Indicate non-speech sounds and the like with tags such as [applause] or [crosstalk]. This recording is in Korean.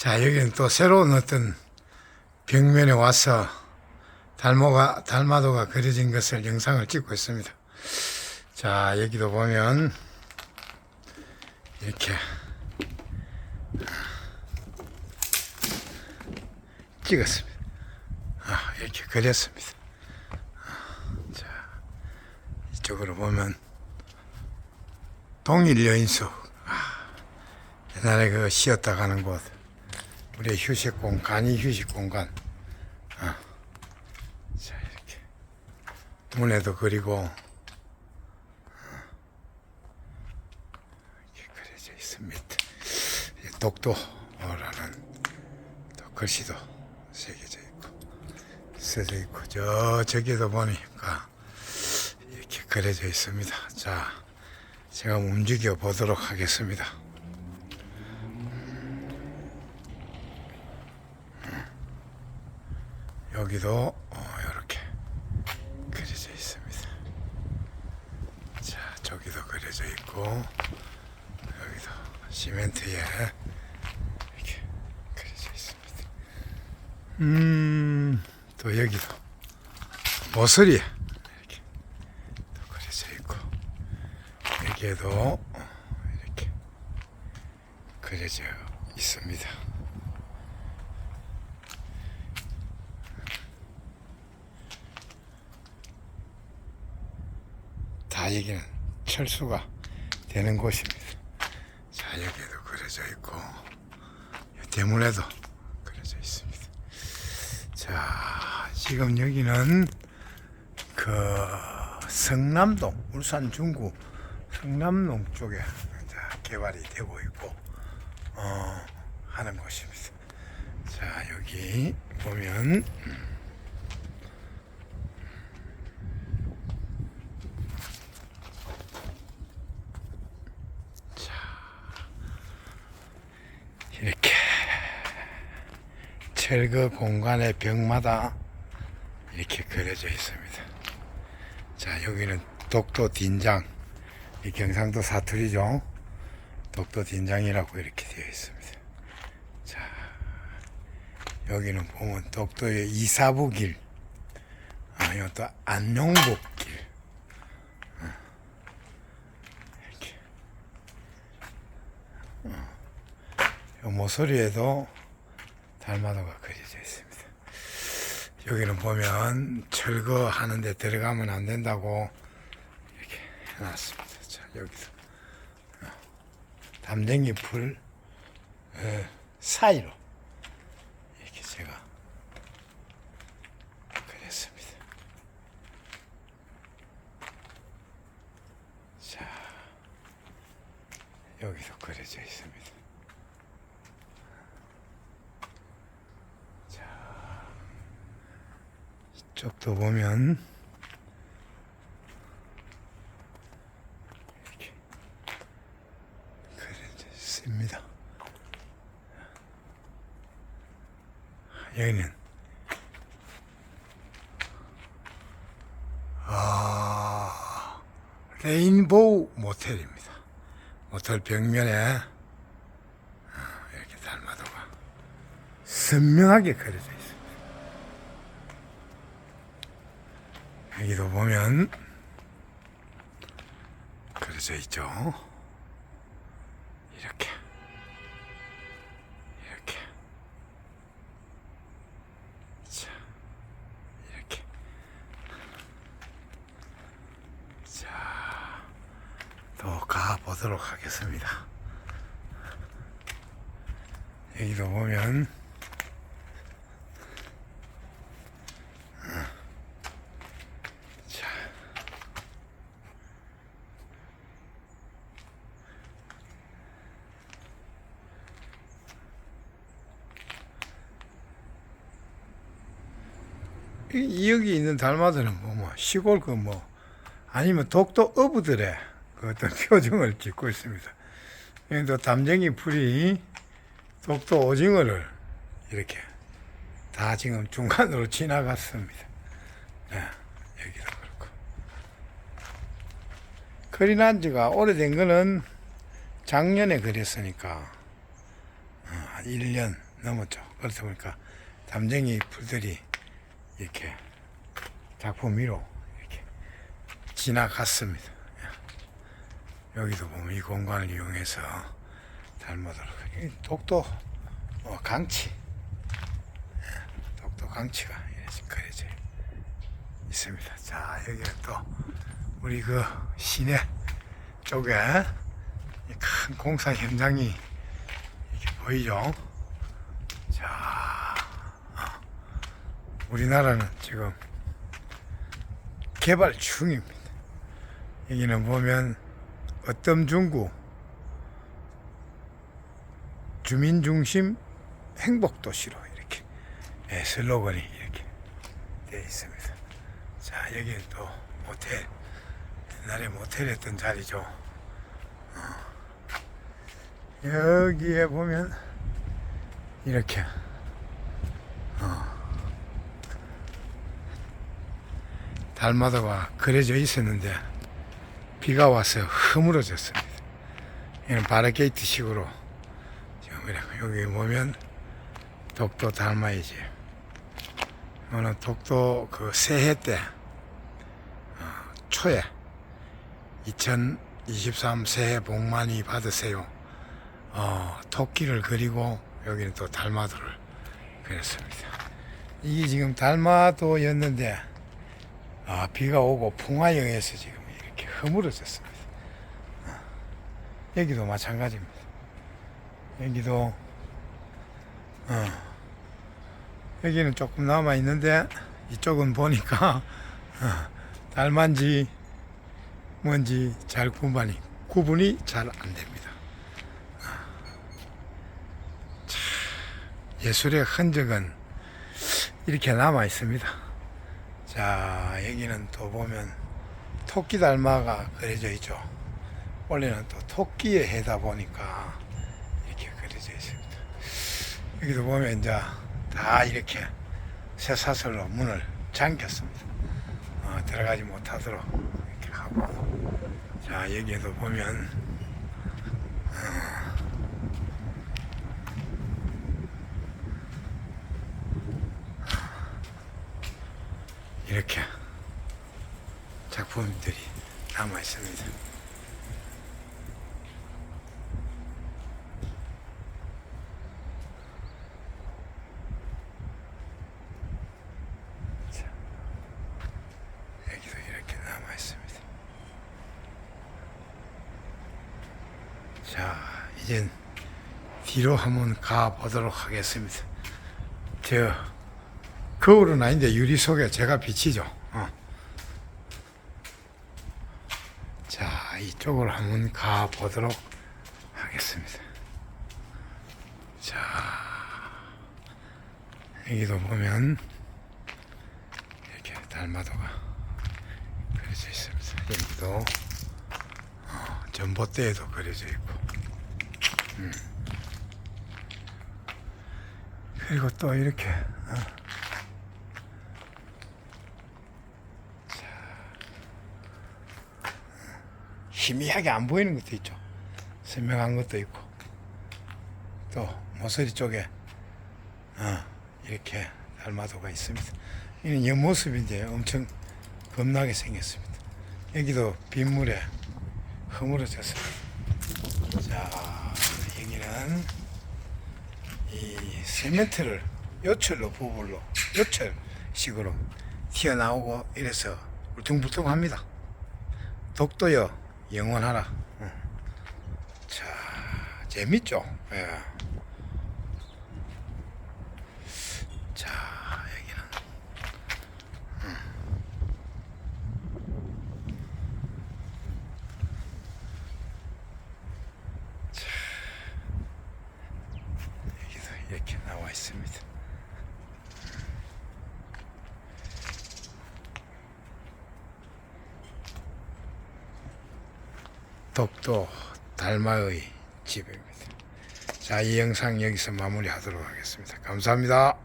자, 여기는 또 새로운 어떤 벽면에 와서 달모가, 달마도가 그려진 것을 영상을 찍고 있습니다. 자, 여기도 보면 이렇게 찍었습니다. 아, 이렇게 그렸습니다. 아, 자, 이쪽으로 보면 동일 여인숙. 아, 옛날에 그 쉬었다 가는 곳. 우리의 휴식 공간, 간이 휴식 공간. 아, 자, 이렇게. 문에도 그리고 아, 이렇게 그려져 있습니다. 이 독도라는 또 글씨도 새겨져 있고 써져 있고 저 저기도 보니까 이렇게 그려져 있습니다. 자, 제가 움직여 보도록 하겠습니다. 여기도 어, 이렇게 그려져 있습니다. 자, 저기도 그려져 있고 여기도 시멘트에 이렇게 그려져 있습니다. 음, 또 여기도 모서리에 이렇게 또 그려져 있고 여기에도 이렇게 그려져 있습니다. 다 여기는 철수가 되는 곳입니다. 자, 여기도 그려져 있고, 이 대문에도 그려져 있습니다. 자, 지금 여기는 그 성남동, 울산 중구 성남동 쪽에 개발이 되고 있고, 어, 하는 곳입니다. 자, 여기 보면, 이렇게 철거 공간의 벽마다 이렇게 그려져 있습니다. 자, 여기는 독도 딘장, 이 경상도 사투리죠. 독도 딘장이라고 이렇게 되어 있습니다. 자, 여기는 보면 독도의 이사부길, 아, 이것도 안용복길. 어, 이렇게. 요 모서리에도 달마도가 그려져 있습니다. 여기는 보면 철거하는데 들어가면 안 된다고 이렇게 해놨습니다. 자, 여기도 어, 담쟁이 풀 어, 사이로 이렇게 제가 그렸습니다. 자, 여기도 그려져 있습니다. 이쪽도 보면 이렇게 그려져 있습니다. 여기는 아 레인보우 모텔입니다. 모텔 벽면에 아, 이렇게 달마도가 선명하게 그려져 있습니다. 여기도 보면 그려져 있죠. 이렇게 이렇게 자 이렇게 자또 가보도록 하겠습니다. 여기도 보면 이- 여기 있는 달마들은 뭐, 뭐 시골 그 뭐 아니면 독도 어부들의 그 어떤 [laughs] 표정을 짓고 있습니다. 여기도 담쟁이 풀이 독도 오징어를 이렇게 다 지금 중간으로 지나갔습니다. 네, 여기도 그렇고. 그린한 지가 오래된 거는 작년에 그렸으니까 어, 한 1년 넘었죠. 그렇다 보니까 담쟁이 풀들이 이렇게 작품 위로 이렇게 지나갔습니다. 예. 여기도 보면 이 공간을 이용해서 닮아도록 이 독도 어, 강치 예, 독도 강치가 이렇게 그려져 있습니다. 자 여기는 또 우리 그 시내 쪽에 이큰 공사 현장이 이렇게 보이죠. 자, 어, 우리나라는 지금 개발 중입니다. 여기는 보면 어떤 중구 주민 중심 행복 도시로 이렇게 예, 슬로건이 이렇게 되어 있습니다. 자, 여기는 또 모텔 옛날에 모텔했던 자리죠. 어. 여기에 보면 이렇게 달마다가 그려져 있었는데 비가 와서 허물어졌습니다. 이는 바르게이트 식으로 여기 보면 독도 달마이지. 이거는 독도 그 새해 때 어, 초에 2023 새해 복 많이 받으세요. 어, 토끼를 그리고 여기는 또 달마도를 그렸습니다. 이게 지금 달마도였는데 아, 비가 오고 풍화영에서 지금 이렇게 허물어졌습니다. 어, 여기도 마찬가지입니다. 여기도 어, 여기는 조금 남아 있는데 이쪽은 보니까 어, 달만지 뭔지 잘 구분이 구분이 잘 안 됩니다. 예술의 흔적은 이렇게 남아 있습니다. 자, 여기는 또 보면 토끼 달마가 그려져 있죠. 원래는 또 토끼의 해다 보니까 이렇게 그려져 있습니다. 여기도 보면 이제 다 이렇게 쇠사슬로 문을 잠겼습니다. 어, 들어가지 못하도록 이렇게 하고. 자, 여기에도 보면 이렇게 작품들이 남아 있습니다. 자, 이렇게 이젠 뒤로 한번 가 보도록 하겠습니다. 저 거울은 아닌데 유리 속에 제가 비치죠. 어. 자, 이쪽으로 한번 가 보도록 하겠습니다. 자, 여기도 보면 이렇게 달마도가 그려져 있습니다. 여기도 어, 전봇대에도 그려져 있고, 음. 그리고 또 이렇게 어, 희미하게 안 보이는 것도 있죠. 선명한 것도 있고 또 모서리 쪽에 어, 이렇게 달마도가 있습니다. 이는 옆모습인데 엄청 겁나게 생겼습니다. 여기도 빗물에 허물어졌습니다. 자, 여기는 이 세멘트를 요철로 부분로 요철식으로 튀어나오고 이래서 울퉁불퉁합니다. 독도여 영원하라. 응. 자, 재밌죠? 예. 자, 여기는. 음. 자, 여기도 이렇게 나와 있습니다. 독도 달마의 집입니다. 자, 이 영상 여기서 마무리하도록 하겠습니다. 감사합니다.